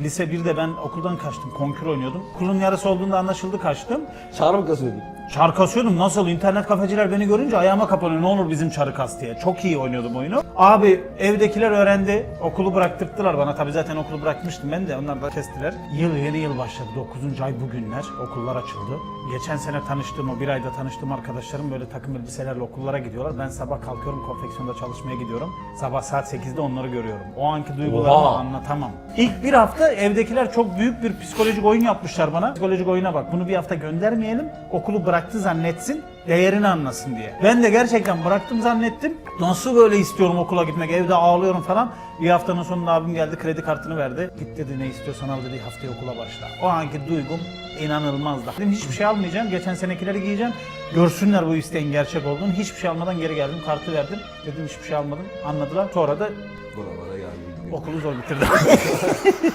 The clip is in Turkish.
Lise 1'de ben okuldan kaçtım. Konkür oynuyordum. Okulun yarısı olduğunda anlaşıldı kaçtım. Çağrı mı kasıyordun? Çar kasıyordum. Nasıl? İnternet kafeciler beni görünce ayağıma kapanıyor. Ne olur bizim çarı kas diye. Çok iyi oynuyordum oyunu. Abi evdekiler öğrendi. Okulu bıraktırttılar bana. Tabii zaten okulu bırakmıştım ben de. Onlar da kestiler. Yıl yeni yıl başladı. 9. ay bugünler. Okullar açıldı. Geçen sene tanıştığım o bir ayda tanıştığım arkadaşlarım böyle takım elbiselerle okullara gidiyorlar. Ben sabah kalkıyorum konfeksiyonda çalışmaya gidiyorum. Sabah saat 8'de onları görüyorum. O anki duygularımı Oha. anlatamam. İlk bir hafta evdekiler çok büyük bir psikolojik oyun yapmışlar bana. Psikolojik oyuna bak bunu bir hafta göndermeyelim. Okulu bıraktı zannetsin. Değerini anlasın diye. Ben de gerçekten bıraktım zannettim. Nasıl böyle istiyorum okula gitmek, evde ağlıyorum falan. Bir haftanın sonunda abim geldi kredi kartını verdi. Git dedi ne istiyorsan al dedi haftaya okula başla. O anki duygum inanılmazdı. Dedim hiçbir şey almayacağım. Geçen senekileri giyeceğim. Görsünler bu isteğin gerçek olduğunu. Hiçbir şey almadan geri geldim. Kartı verdim. Dedim hiçbir şey almadım. Anladılar. Sonra da Buralara geldim. okulu zor bitirdim.